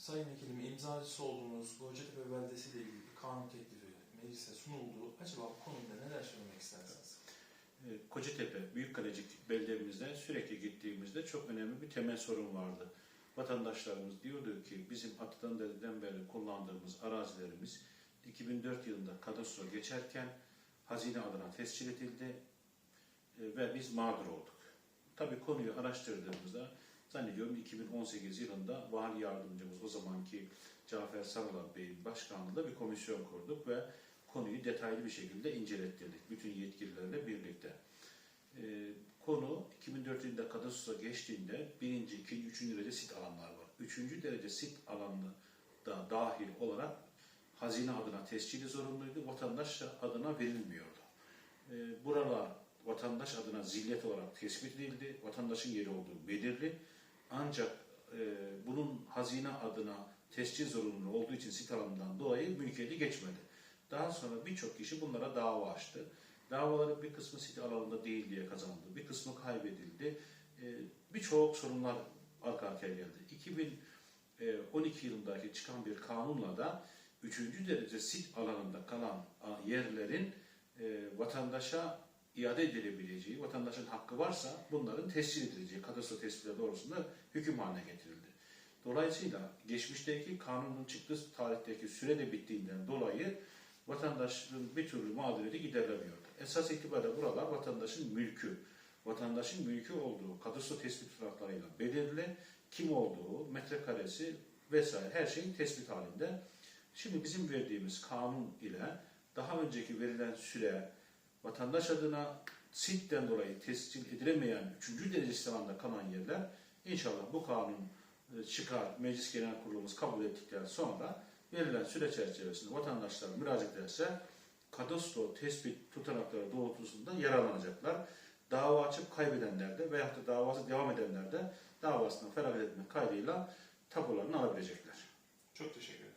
Sayın Vekilim imzacısı olduğunuz Kocatepe Beldesi ile ilgili bir kanun teklifi meclise sunuldu. Acaba bu konuda neler söylemek istersiniz? E, Kocatepe, Büyükkalecik beldemizde sürekli gittiğimizde çok önemli bir temel sorun vardı. Vatandaşlarımız diyordu ki bizim atadan dededen beri kullandığımız arazilerimiz 2004 yılında kadastro geçerken hazine adına tescil edildi e, ve biz mağdur olduk. Tabii konuyu araştırdığımızda zannediyorum 2018 yılında vali yardımcımız o zamanki Cafer Sarılar Bey'in başkanlığında bir komisyon kurduk ve konuyu detaylı bir şekilde incelettirdik bütün yetkililerle birlikte. Ee, konu 2004 yılında kadastro geçtiğinde birinci, ikinci, üçüncü derece sit alanlar var. Üçüncü derece sit alanı da dahil olarak hazine adına tescili zorunluydu, vatandaş adına verilmiyordu. Ee, buralar vatandaş adına zillet olarak tespit edildi, vatandaşın yeri olduğu belirli. Ancak e, bunun hazine adına tescil zorunluluğu olduğu için sit alanından dolayı mülkiyeti geçmedi. Daha sonra birçok kişi bunlara dava açtı. Davaların bir kısmı site alanında değil diye kazandı, bir kısmı kaybedildi. Ee, Birçok sorunlar arka arkaya geldi. 2012 yılındaki çıkan bir kanunla da 3. derece sit alanında kalan yerlerin e, vatandaşa iade edilebileceği, vatandaşın hakkı varsa bunların tescil edileceği kadastro tespitleri doğrusunda hüküm haline getirildi. Dolayısıyla geçmişteki kanunun çıktığı tarihteki süre de bittiğinden dolayı vatandaşın bir türlü mağduriyeti giderilemiyordu. Esas itibariyle buralar vatandaşın mülkü. Vatandaşın mülkü olduğu kadastro tespit tutanaklarıyla belirli, kim olduğu, metrekaresi vesaire her şeyin tespit halinde. Şimdi bizim verdiğimiz kanun ile daha önceki verilen süre vatandaş adına SİT'ten dolayı tescil edilemeyen 3. derece sınavında kalan yerler inşallah bu kanun e, çıkar, Meclis Genel Kurulumuz kabul ettikten sonra verilen süre çerçevesinde vatandaşlar müracaat ederse kadastro tespit tutanakları doğrultusunda yararlanacaklar. Dava açıp kaybedenler de veyahut da davası devam edenler de davasından feragat etmek kaydıyla tapularını alabilecekler. Çok teşekkür ederim.